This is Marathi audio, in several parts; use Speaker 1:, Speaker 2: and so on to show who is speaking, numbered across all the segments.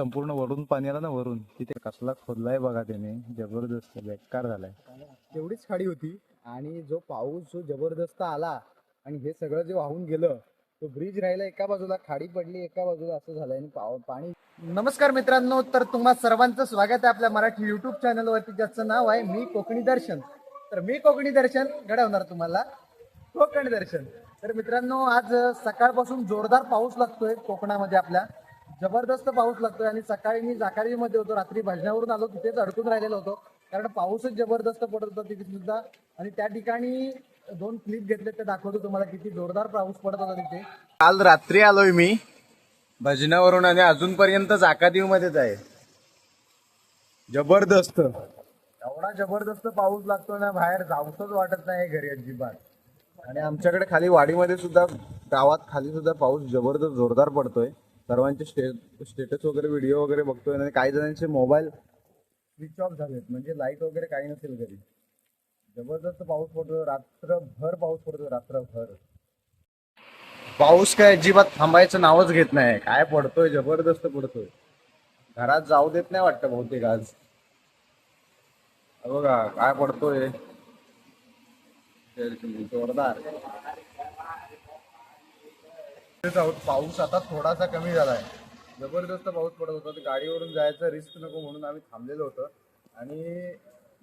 Speaker 1: संपूर्ण वरून पाणी आलं ना वरून. तिथे कसला खोदलाय बघा त्याने. जबरदस्त बेकार झालाय.
Speaker 2: तेवढीच खाडी होती आणि जो पाऊस जो जबरदस्त आला आणि हे सगळं जे वाहून गेलं तो ब्रिज राहिला एका बाजूला खाडी पडली एका बाजूला असं झालं आणि पाव पाणी नमस्कार मित्रांनो तर तुम्हा सर्वांचं स्वागत आहे आपल्या मराठी युट्यूब चॅनलवरती ज्याचं नाव आहे मी कोकणी दर्शन. तर मी कोकणी दर्शन घडवणार तुम्हाला. कोकण दर्शन. तर मित्रांनो आज सकाळपासून जोरदार पाऊस लागतोय कोकणामध्ये आपल्या. जबरदस्त पाऊस लागतोय आणि सकाळी मी जाकारीमध्ये होतो रात्री भजनावरून आलो तिथेच अडकून राहिलेलो होतो. कारण पाऊसच जबरदस्त पडत होता तिथे सुद्धा. आणि त्या ठिकाणी दोन क्लिप घेतले ते दाखवतो तुम्हाला किती जोरदार पाऊस पडत होता तिथे.
Speaker 1: काल रात्री आलोय मी. भजनावरून आणि अजूनपर्यंत जाकादीव मध्येच आहे. जबरदस्त.
Speaker 2: एवढा जबरदस्त पाऊस लागतो ना बाहेर जाऊसच वाटत नाही घरी अजिबात.
Speaker 1: आणि आमच्याकडे खाली वाडीमध्ये सुद्धा गावात खाली सुद्धा पाऊस जबरदस्त जोरदार पडतोय. सर्वांचे स्टे स्टेटस वगैरे व्हिडिओ वगैरे बघतोय आणि काही जणांचे मोबाईल
Speaker 2: स्विच ऑफ झालेत. म्हणजे लाइट वगैरे काही नसेल घरी. जबरदस्त पाऊस पडतो रात्रभर पाऊस पडतो रात्रभर.
Speaker 1: पाऊस काय अजिबात थांबायचं नावच घेत नाही. काय पडतोय? जबरदस्त पडतोय. घरात जाऊ देत नाही वाटतं बहुतेक आज. बघा काय पडतोय. जोरदार.
Speaker 2: आहोत. पाऊस आता थोडासा कमी झालाय जबरदस्त पाऊस पडत होता. तर गाडीवरून जायचं रिस्क नको म्हणून आम्ही थांबलेलो होतो. आणि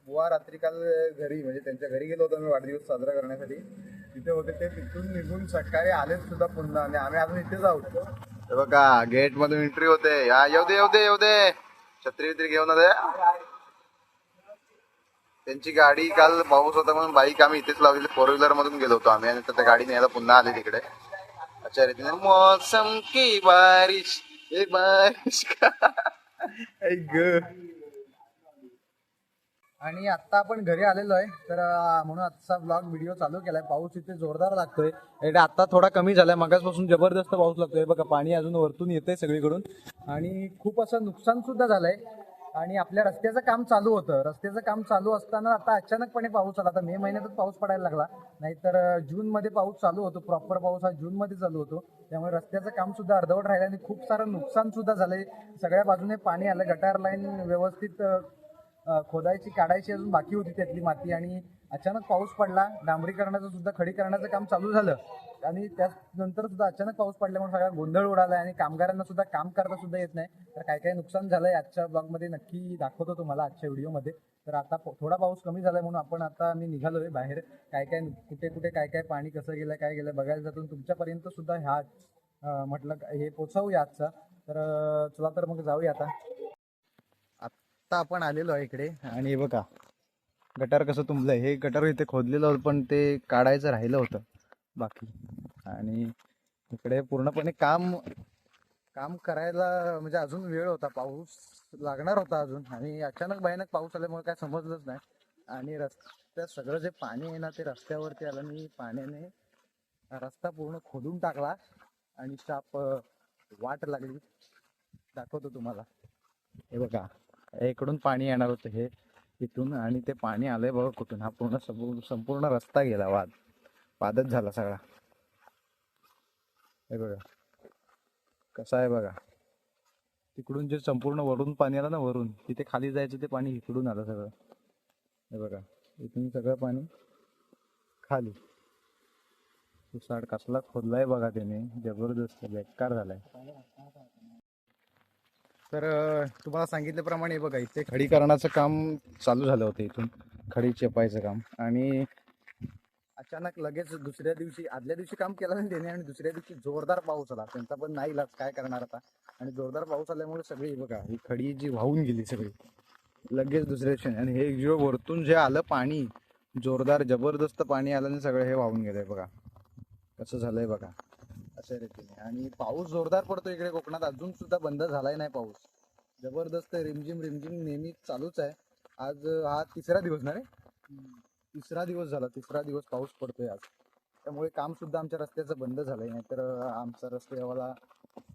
Speaker 2: बुवा रात्री काल घरी म्हणजे त्यांच्या घरी गेलो होतो आम्ही वाढदिवस साजरा करण्यासाठी. तिथे होते ते तिथून निघून सकाळी आलेच सुद्धा पुन्हा. आणि आम्ही अजून इथेच आहोत.
Speaker 1: बघा गेट मधून एंट्री होते. या येऊ दे येऊ दे येऊ दे. छत्री वित्री घेऊन दे त्यांची गाडी काल पाऊस होता म्हणून बाईक आम्ही इथेच लावलेली फोर व्हीलर मधून गेलो होतो आम्ही. आणि त्या गाडी न्यायला पुन्हा आली तिकडे. अच्छा रीतीने मौसम की बारिश ए बारिश का. ग.
Speaker 2: आणि आता आपण घरी आलेलो आहे तर अं, म्हणून आजचा ब्लॉग व्हिडिओ चालू केलाय. पाऊस इथे जोरदार लागतोय.
Speaker 1: इकडे आता थोडा कमी झालाय. मगासपासून जबरदस्त पाऊस लागतोय. बघा पाणी अजून वरतून येतंय सगळीकडून.
Speaker 2: आणि खूप असं नुकसान सुद्धा झालंय. आणि आपल्या रस्त्याचं काम चालू होतं. रस्त्याचं काम चालू असताना आता अचानकपणे पाऊस आला. आता मे महिन्यातच पाऊस पडायला लागला. नाहीतर जून मध्ये पाऊस चालू होतो. प्रॉपर पाऊस हा जून मध्ये चालू होतो. त्यामुळे रस्त्याचं काम सुद्धा अर्धवट राहिलं आणि खूप सारं नुकसान सुद्धा झालंय. सगळ्या बाजूने पाणी आलं. गटार लाईन व्यवस्थित खोदायची काढायची अजून बाकी होती त्यातली माती आणि अचानक पाऊस पडला डांबरीकरणाचं सुद्धा खडीकरणाचं काम चालू झालं. आणि त्यानंतर सुद्धा अचानक पाऊस पडल्यामुळे सगळा गोंधळ उडाला आणि कामगारांना सुद्धा काम करता सुद्धा येत नाही. तर काय काय नुकसान झालंय आजच्या ब्लॉगमध्ये नक्की दाखवतो तुम्हाला आजच्या व्हिडिओमध्ये. तर आता प- थोडा पाऊस कमी झालाय म्हणून आपण आता मी निघालोय बाहेर. काय काय कुठे कुठे काय काय पाणी कसं गेलं काय गेलं बघायला जातो. तुमच्यापर्यंत सुद्धा ह्या म्हटलं हे पोचवूया आजचा. तर चला तर मग जाऊया आता.
Speaker 1: आता आपण आलेलो आहे इकडे. आणि हे बघा गटार कसं तुंबलंय हे गटार इथे खोदलेलं होतं पण ते काढायचं राहिलं होतं बाकी. आणि इकडे पूर्णपणे काम काम करायला म्हणजे अजून वेळ होता पाऊस लागणार होता अजून. आणि अचानक भयानक पाऊस आल्यामुळे काय समजलंच नाही. आणि रस्त्यात सगळं जे पाणी आहे ना ते रस्त्यावरती आलं आणि पाण्याने रस्ता पूर्ण खोदून टाकला आणि साप वाट लागली. दाखवतो तुम्हाला. हे बघा इकडून पाणी येणार होतं हे इथून आणि ते पाणी आलंय बघा कुठून. हा पूर्ण संपूर्ण संपूर्ण रस्ता गेला. वाद. वादच झाला सगळा. हे बघा. कसा आहे बघा. तिकडून जे संपूर्ण वरून पाणी आलं ना वरून तिथे खाली जायचं ते पाणी इकडून आलं सगळं. हे बघा. इथून सगळं पाणी खाली. उसाड कसला खोदलाय बघा त्याने. जबरदस्त बेकार झालाय. तर तुम्हाला सांगितल्याप्रमाणे बघा इथे खडीकरणाचं काम चालू झालं होतं इथून. खडी चेपायचं काम. आणि अचानक लगेच दुसऱ्या दिवशी आदल्या दिवशी काम केलं नाही त्याने आणि दुसऱ्या दिवशी जोरदार पाऊस आला. त्यांचा पण नाही इलाज काय करणार आता. आणि जोरदार पाऊस आल्यामुळे सगळी बघा ही खडी जी वाहून गेली सगळी लगेच दुसऱ्या दिवशी आणि हे जे वरतून जे आलं पाणी जोरदार जबरदस्त पाणी आलं आणि सगळं हे वाहून गेलंय बघा. कसं झालंय बघा. अशा रीतीने आणि पाऊस जोरदार पडतो इकडे कोकणात. अजून सुद्धा बंद झालाय नाही पाऊस. जबरदस्त रिमझिम रिमझिम नेहमी चालूच आहे. आज हा तिसरा दिवस ना रे? तिसरा दिवस झाला. तिसरा दिवस पाऊस पडतोय आज. त्यामुळे काम सुद्धा आमच्या रस्त्याचं बंद झालंय. नाहीतर तर आमचा रस्त्यावाला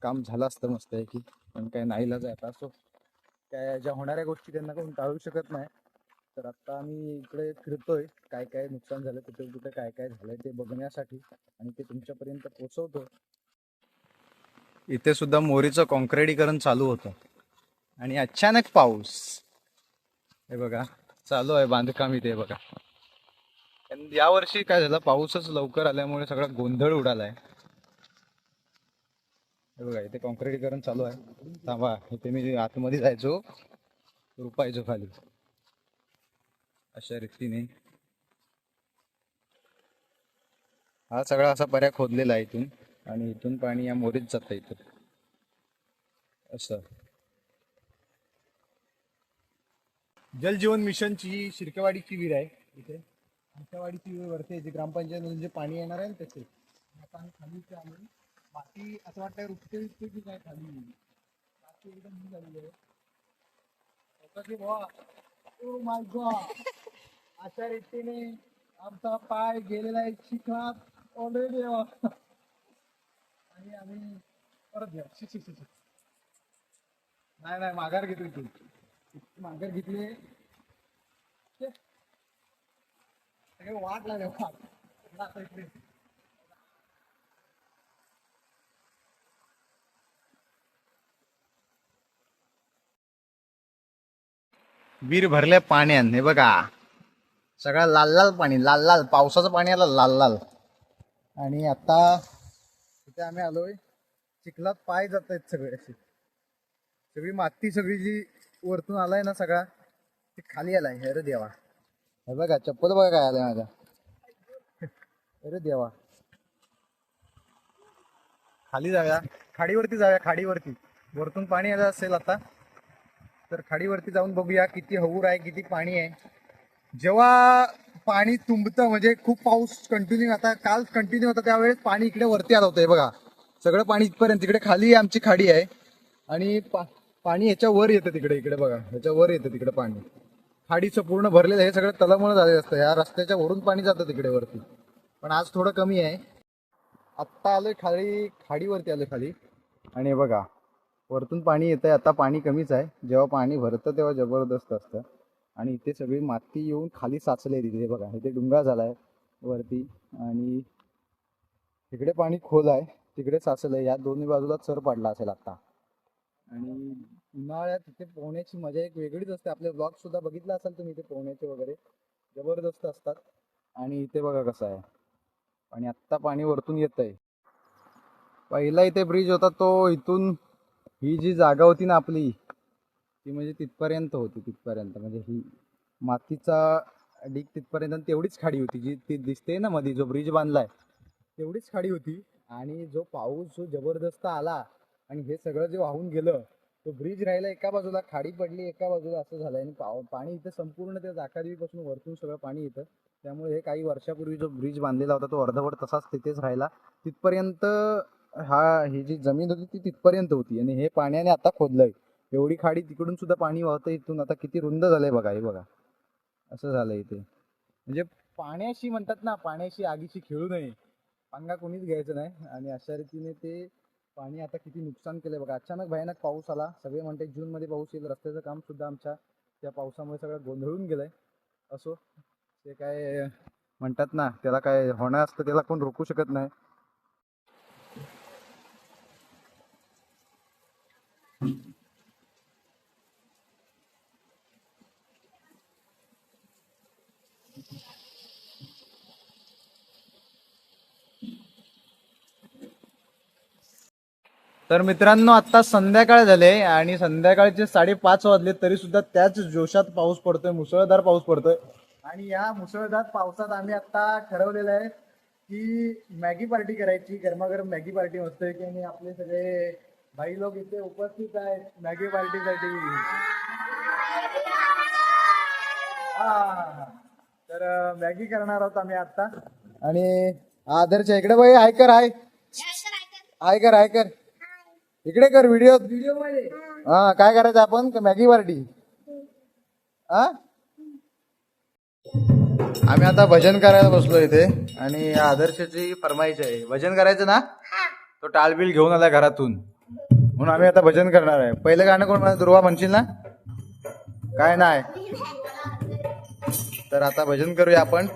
Speaker 1: काम झालं असतं मस्त आहे की पण काय नाहीला आहे आता. असो काय ज्या होणाऱ्या गोष्टी त्यांना कोण टाळू शकत नाही. तर आता आम्ही इकडे फिरतोय. काय काय नुकसान झालं कुठे कुठे काय काय झालंय ते बघण्यासाठी आणि ते तुमच्यापर्यंत पोहोचवतो इथे सुद्धा मोरीचं कॉन्क्रिटीकरण चालू होतं. आणि अचानक पाऊस. हे बघा चालू आहे बांधकाम इथे बघा. या यावर्षी काय झालं पाऊसच लवकर आल्यामुळे सगळा गोंधळ उडालाय. हे बघा इथे कॉन्क्रिटीकरण चालू आहे. थांबा इथे मी आतमध्ये जायचो. रुपायचो खाली. अशा रीतीने. हा सगळा असा पर्या खोदलेला आहे इथून. आणि इथून पाणी या मोरीत जातं इथं. असं. जलजीवन मिशनची शिरकेवाडीची विहीर आहे इथे. शिरकेवाडीची विहीर वरती आहे, जी ग्रामपंचायत जे पाणी येणार आहे ना त्याचे. आता आम्ही खाली इथे माती असं वाटतंय रुपते रुपते की काय खाली. माती एकदम झालेली आहे. Oh होतं की अशा रीतीने आमचा पाय गेलेला आहे चिखलात ऑलरेडी आणि आम्ही परत घ्या शिक शिक शिक नाही नाही माघार घेतली तू. माघार घेतली. छे. सगळे वाट लागले वाट. बीर आता इकडे. वीर भरल्या बघा. सगळं लाल लाल पाणी लाल लाल. पावसाचं पाणी आलं लाल लाल. आणि आता इथे आम्ही आलोय. चिखलात पाय जात आहेत सगळे असे. सगळी माती सगळी जी वरतून आलाय ना सगळा ती खाली आलाय. अरे देवा. हे बघा चप्पल बघा काय आलाय माझ्या. अरे देवा. खाली जाऊया. खाडीवरती जाऊया खाडीवरती. वरतून पाणी आलं असेल आता. तर खाडीवरती जाऊन बघूया किती हऊर आहे किती पाणी आहे. जेव्हा पाणी तुंबतं म्हणजे खूप पाऊस कंटिन्यू आता काल कंटिन्यू होता त्यावेळेस पाणी इकडे वरती आलं होतं बघा. सगळं पाणी इथपर्यंत तिकडे खाली आमची खाडी आहे. आणि पा- पाणी ह्याच्या वर येतं तिकडे इकडे बघा. ह्याच्या वर येतं तिकडे पाणी. खाडीचं पूर्ण भरलेलं आहे. हे सगळं तलामुळे झालेलं असतं. ह्या रस्त्याच्या वरून पाणी जातं तिकडे वरती. पण आज थोडं कमी आहे. आत्ता आलोय खाली खाडीवरती आलोय खाली. आणि बघा. वरतून पाणी येत आहे आता पाणी कमीच आहे. जेव्हा पाणी भरतं तेव्हा जबरदस्त असतं. आणि इथे सगळी माती येऊन खाली साचले तिथे बघा. इथे डुंगा आहे वरती आणि तिकडे पाणी खोल आहे तिकडे साचलंय. या दोन्ही बाजूला चर पडला असेल आत्ता आणि उन्हाळ्यात तिथे पोहण्याची मजा एक वेगळीच असते. आपले ब्लॉग सुद्धा बघितला असाल तुम्ही इथे पोहण्याचे वगैरे. जबरदस्त असतात. आणि इथे बघा कसं आहे. आणि आत्ता पाणी वरतून येत आहे पहिला इथे ब्रिज होता तो इथून ही जी जागा होती ना आपली ती म्हणजे तिथपर्यंत होती तिथपर्यंत. म्हणजे ही मातीचा डीक तिथपर्यंत तेवढीच खाडी होती. जी ती दिसते ना मध्ये जो ब्रिज बांधलाय तेवढीच खाडी होती. आणि जो पाऊस जो जबरदस्त आला आणि हे सगळं जे वाहून गेलं तो ब्रिज राहिला एका बाजूला खाडी पडली एका बाजूला असं झालं आणि पाव पाणी इथं संपूर्ण त्या जाकादेवीपासून वरतून सगळं पाणी येतं. त्यामुळे हे काही वर्षापूर्वी जो ब्रिज बांधलेला होता तो अर्धवट तसाच तिथेच राहिला. तिथपर्यंत हा ही जी जमीन होती ती तिथपर्यंत होती आणि हे पाण्याने आता खोदलंय. एवढी खाडी तिकडून सुद्धा पाणी वाहतं इथून आता किती रुंद झालंय बघा हे बघा. असं झालंय इथे. म्हणजे पाण्याशी म्हणतात ना पाण्याशी आगीशी खेळू नये. पांगा कोणीच घ्यायचं नाही. आणि अशा रीतीने ते पाणी आता किती नुकसान केलंय बघा. अचानक भयानक पाऊस आला. सगळे म्हणते जून मध्ये पाऊस येईल. रस्त्याचं काम सुद्धा आमच्या त्या पावसामुळे सगळं गोंधळून गेलंय. असो. ते काय म्हणतात ना त्याला काय होणार असतं त्याला कोण रोखू शकत नाही. तर मित्रांनो आता संध्याकाळ झाले आणि संध्याकाळचे साडेपाच वाजले तरी सुद्धा त्याच जोशात पाऊस पडतोय मुसळधार पाऊस पडतोय. आणि या मुसळधार पावसात आम्ही आता ठरवलेलं आहे की मॅगी पार्टी करायची गरमागरम मॅगी पार्टी मस्त की आणि आपले सगळे भाई लोक इथे उपस्थित आहेत मॅगी पार्टीसाठी हा तर मॅगी करणार आहोत आम्ही आता. आणि आदर्श इकडे बाई हाय कर हाय. हाय कर हाय कर. इकडे कर व्हिडिओ व्हिडिओमध्ये हा काय करायचं आपण? का मॅगी पार्टी हा? आम्ही आता भजन करायला बसलो इथे आणि आदर्शची फरमाईश आहे. भजन करायचं ना? तो टाळबिल घेऊन आलाय घरातून. म्हणून आम्ही आता भजन करणार आहे. पहिलं गाणं कोण म्हणा दुर्वा म्हणशील ना? काय नाही. तर आता भजन करूया आपण.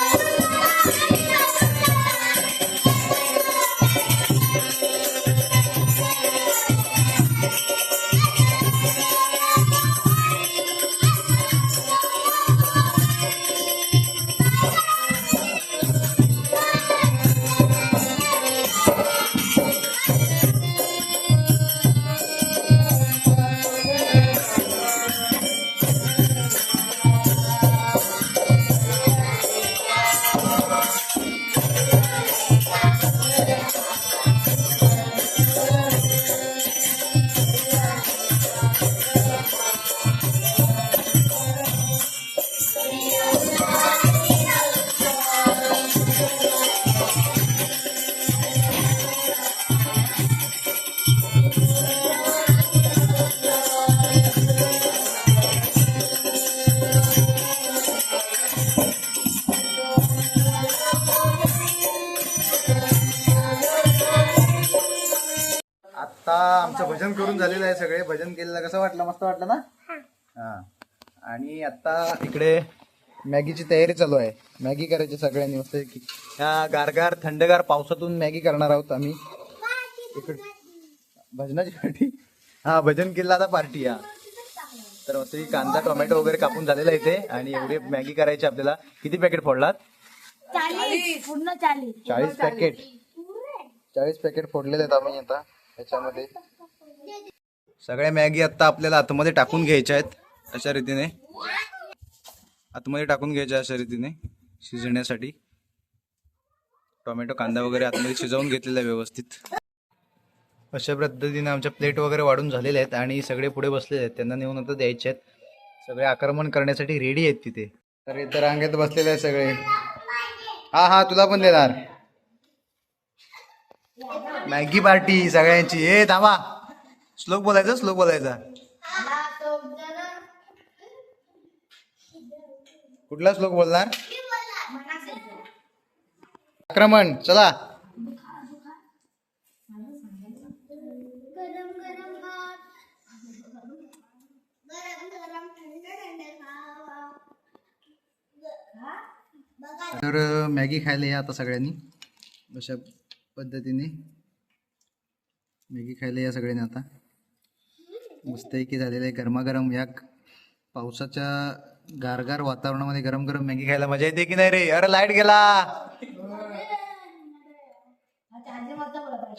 Speaker 1: आता भजन करून झालेलं आहे सगळे. भजन केलेलं कसं वाटलं? मस्त वाटलं ना? हा. आणि आता इकडे मॅगीची तयारी चालू आहे. मॅगी करायची सगळ्यांनी. मस्त ह्या गारगार थंडगार पावसातून मॅगी करणार आहोत आम्ही. इकडे. भजनाची पार्टी? हा भजन केलं आता पार्टी हा. तर मस्त कांदा टोमॅटो वगैरे कापून झालेला आहे इथे. आणि एवढी मॅगी करायची आपल्याला. किती पॅकेट फोडलात?
Speaker 3: चाळीस.
Speaker 1: पॅकेट चाळीस. पॅकेट फोडलेले आहेत आम्ही आता. ह्याच्यामध्ये. सगळ्या मॅगी आता आपल्याला आतमध्ये टाकून घ्यायच्या आहेत अशा रीतीने. आतमध्ये टाकून घ्यायच्या अशा रीतीने शिजण्यासाठी. टोमॅटो कांदा वगैरे आतमध्ये शिजवून घेतलेला आहे व्यवस्थित. अशा पद्धतीने आमच्या प्लेट वगैरे वाढून झालेले आहेत आणि सगळे पुढे बसलेले आहेत. त्यांना नेऊन आता द्यायचे आहेत. सगळे आक्रमण करण्यासाठी रेडी आहेत तिथे. तर इथं रांगेत बसलेले आहेत सगळे. हा हा तुला पण देणार. मॅगी पार्टी सगळ्यांची. ए थांबा. श्लोक बोलायचा श्लोक बोलायचा. कुठला श्लोक बोलणार? आक्रमण. चला. तर मॅगी खायला या आता सगळ्यांनी. अशा पद्धतीने. मॅगी खायला या सगळ्यांनी आता. मस्तपैकी झालेलं आहे. गरमागरम या पावसाच्या गारगार वातावरणामध्ये गरम गरम मॅगी खायला मजा येते की नाही रे? अरे लाइट गेला.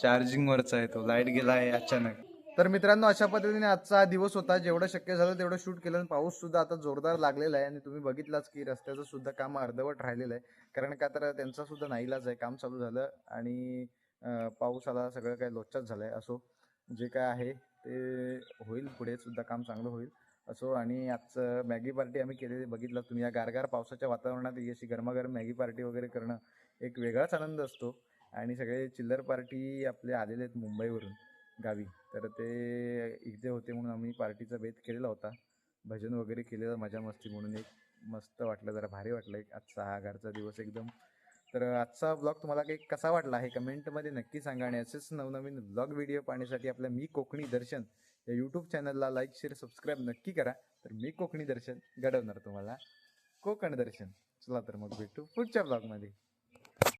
Speaker 1: चार्जिंग वरचा आहे तो. लाइट गेला आहे अचानक. तर मित्रांनो अशा पद्धतीने आजचा हा दिवस होता. जेवढं शक्य झालं तेवढं शूट केलं आणि पाऊस सुद्धा आता जोरदार लागलेला आहे. आणि तुम्ही बघितलाच की रस्त्याचं सुद्धा काम अर्धवट राहिलेलं आहे. कारण का तर त्यांचा सुद्धा नाईलाज आहे. काम चालू झालं आणि पाऊस आला. सगळं काही लोच्चाच झालंय असो. जे काय आहे ते होईल पुढे सुद्धा काम चांगलं होईल. असो आणि आजचं मॅगी पार्टी आम्ही केलेली बघितलं. तुम्ही या गारगार पावसाच्या वातावरणात अशी गरमागरम मॅगी पार्टी वगैरे करणं एक वेगळाच आनंद असतो. आणि सगळे चिल्लर पार्टी आपले आलेले आहेत मुंबईवरून गावी. तर ते इथे होते म्हणून आम्ही पार्टीचा बेत केलेला होता. भजन वगैरे केलेलं मजा मस्ती म्हणून एक मस्त वाटलं जरा भारी वाटलं. एक आजचा हा घरचा दिवस एकदम तर आजचा ब्लॉग तुम्हाला काही कसा वाटला हे कमेंटमध्ये नक्की सांगा आणि असेच नवनवीन ब्लॉग व्हिडिओ पाहण्यासाठी आपल्या मी कोकणी दर्शन या यूट्यूब चॅनलला लाईक शेअर सबस्क्राईब नक्की करा. तर मी कोकणी दर्शन घडवणार तुम्हाला. कोकण दर्शन. चला तर मग भेटू पुढच्या ब्लॉगमध्ये